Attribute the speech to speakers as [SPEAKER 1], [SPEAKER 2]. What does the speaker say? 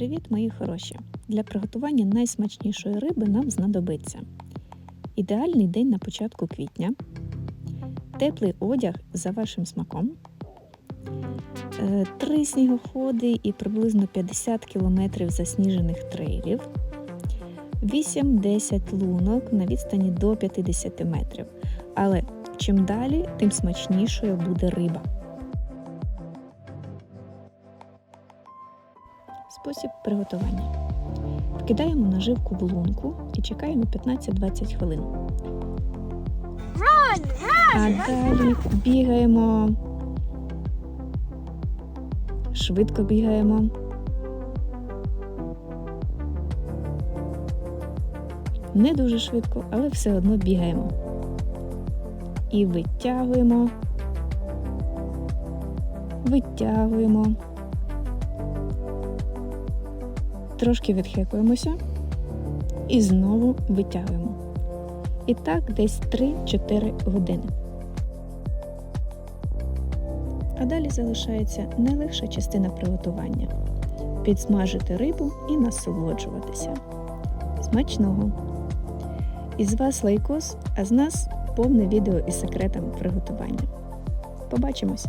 [SPEAKER 1] Привіт, мої хороші! Для приготування найсмачнішої риби нам знадобиться ідеальний день на початку квітня, теплий одяг за вашим смаком, е, три снігоходи і приблизно 50 км засніжених трейлів, 8-10 лунок на відстані до 50 метрів. Але чим далі, тим смачнішою буде риба. Спосіб приготування. Вкидаємо наживку в лунку і чекаємо 15-20 хвилин. А далі бігаємо, швидко бігаємо. Не дуже швидко, але все одно бігаємо. І витягуємо, витягуємо. Трошки відхекуємося і знову витягуємо. І так десь 3-4 години. А далі залишається найлегша частина приготування підсмажити рибу і насолоджуватися. Смачного! Із вас лайкос, а з нас повне відео із секретами приготування. Побачимось!